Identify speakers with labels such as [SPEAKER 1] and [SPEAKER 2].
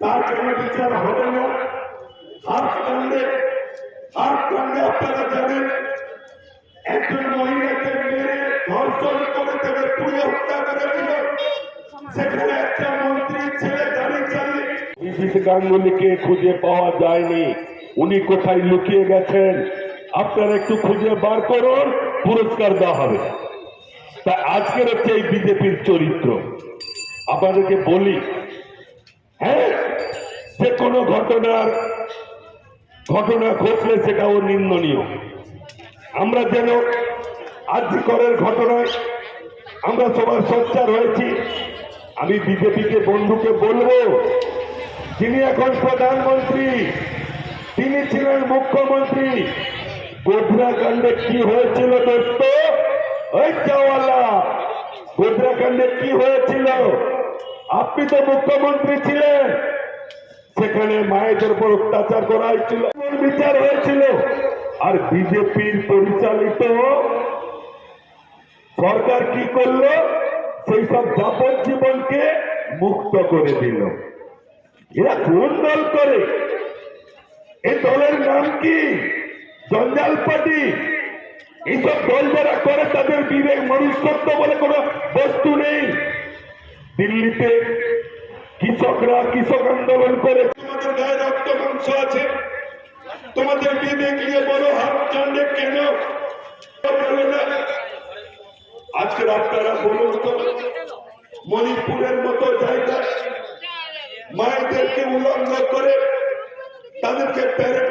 [SPEAKER 1] তার জন্য বিচার হবে না। আপনারা একজন মহিলাকে মেরে ধর্ষণ করে তাকে হত্যা সেখানে একটা মন্ত্রীর ছেলে গাড়ি চালিয়ে
[SPEAKER 2] গাঙ্গুলিকে খুঁজে পাওয়া যায়নি। উনি কোথায় লুকিয়ে গেছেন? আপনারা একটু খুঁজে বার করুন, পুরস্কার দেওয়া হবে। তা আজকের হচ্ছে এই বিজেপির চরিত্র। আপনাদেরকে বলি হ্যাঁ যে কোনো ঘটনার, ঘটনা ঘটলে সেটাও নিন্দনীয়। আমরা যেন আর্যিকরের ঘটনায় আমরা সবার সোচ্চার হয়েছি, আমি বিজেপিকে, বন্ধুকে বলব, যিনি এখন প্রধানমন্ত্রী, তিনি ছিলেন মুখ্যমন্ত্রী, গোধরা কাণ্ডে কি হয়েছিল দোস্ত? ওই চাওয়ালা, গোধরা কাণ্ডে কি হয়েছিল? আপনি তো মুখ্যমন্ত্রী ছিলেন। সেখানে মায়েদের উপর অত্যাচার করা হয়েছিল বিচার হয়েছিল। আর বিজেপির পরিচালিত সরকার কি করল? সেই সব যাবজ্জীবনকে মুক্ত করে দিল। এরা কোন দল করে? এই দলের নাম কি? জঞ্জাল পার্টি। এইসব দল যারা করে, তাদের বিবেক মনুষ্যত্ব বলে কোনো বস্তু দিল্লিতে কৃষকরা, কৃষক আন্দোলন করে।
[SPEAKER 1] তোমাদের গায়ে রক্ত মাংস আছে। তোমাদের বিবেক নিয়ে বড় হাত কাণ্ডে কেন? আজকে আপনারা বলুন তো, মণিপুরের মতো জায়গায় মায়েদেরকে উলঙ্গ করে তাদেরকে প্যারেড